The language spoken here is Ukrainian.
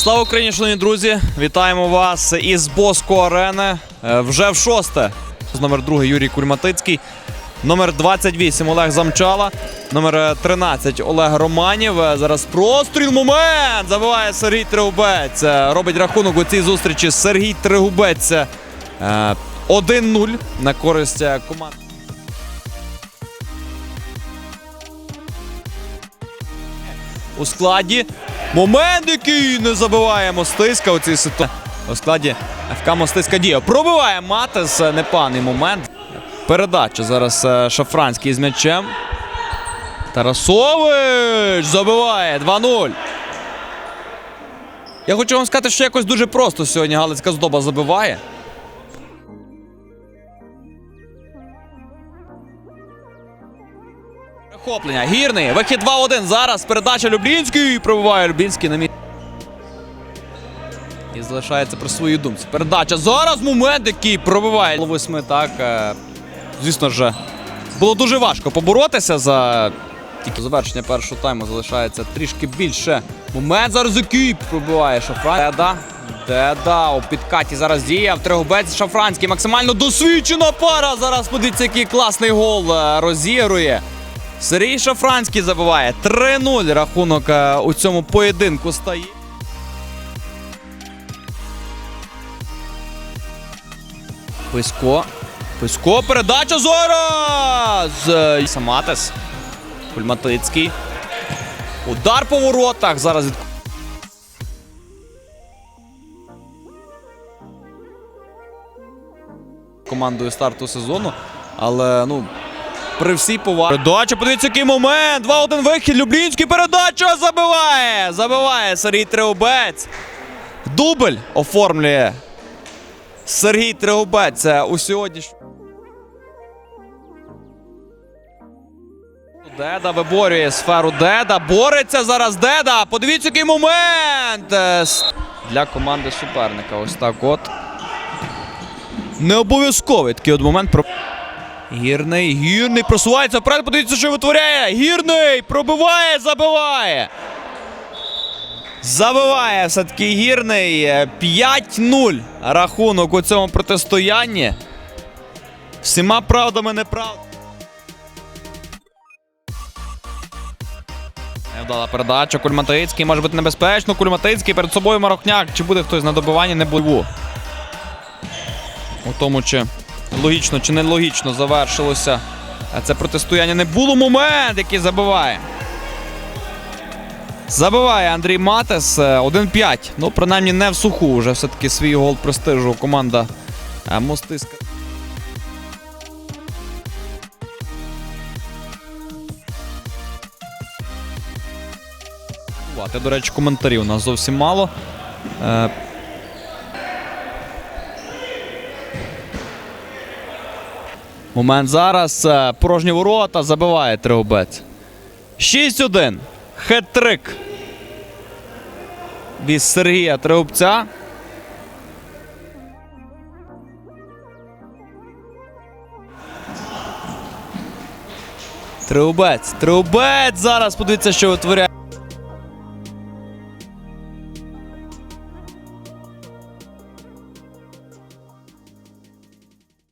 Слава Україні, шановні друзі! Вітаємо вас із Боско Арени. Е, Вже в шосте. Номер другий Юрій Кульматицький. Номер 28 Олег Замчала. Номер е, 13 Олег Романів. Е, Зараз простріл. Момент! Забиває Сергій Тригубець. Е, Робить рахунок у цій зустрічі Сергій Тригубець. Е, 1-0 на користь е, команди. у складі. Момент, який не забиває Мостиська у цій ситуації. У складі ФК Мостиська діє. Пробиває Матес. е, Непаний момент. Передача зараз е, Шафранський з м'ячем. Тарасович забиває 2-0. Я хочу вам сказати, що якось дуже просто сьогодні Галицька здоба забиває. Перехоплення. Гірний. Вихід 2-1. Зараз передача Люблінський. Пробиває Люблінський на місці. І залишається при своїй думці. Передача. Зараз момент, який пробиває. Восьми, так. е, Звісно ж, було дуже важко поборотися за тільки завершення першого тайму залишається трішки більше. Момент зараз який пробиває Шафран. Деда. Деда у підкаті зараз діяв. Тригубець Шафранський. Максимально досвідчена пара. Зараз подивіться, який класний гол е, розігрує. Сергій Шафранський забиває 3-0 рахунок е, у цьому поєдинку стає. Писько. Писько, передача зараз! Е, Саматес. Кульматицький. Удар по воротах. Зараз від... командою старту сезону. Але, ну, при всій повазі. Передача, подивіться, який момент. 2-1 вихід. Люблінський передача забиває. Забиває Сергій Треубець. Дубль оформлює Сергій Треубець Це у сьогоднішньому. Деда виборює сферу Деда. Бореться зараз Деда. Подивіться, який момент Е, для команди суперника. Ось так от. Не обов'язковий такий от момент. Гірний, гірний просувається вперед. Подивіться, що витворяє. Гірний пробиває, забиває. Забиває все-таки гірний. Е, 5-0 рахунок у цьому протистоянні. Всіма правдами неправдами. Невдала передача. Кульматицький може бути небезпечно. Кульматицький перед собою Марокняк. Чи буде хтось на добиванні, не буде. У тому, чи логічно, чи нелогічно завершилося. Це протистояння не було момент, який забиває. Забиває Андрій Матес е, 1-5. Ну, принаймні не в суху. Вже все-таки свій гол престижу команда е, Мостиська. До речі, коментарів у нас зовсім мало. Момент зараз. е, Порожні ворота забиває Тригубець. 6-1. Хет-трик від Сергія Тригубця. Тригубець. Тригубець зараз подивіться, що витворяє.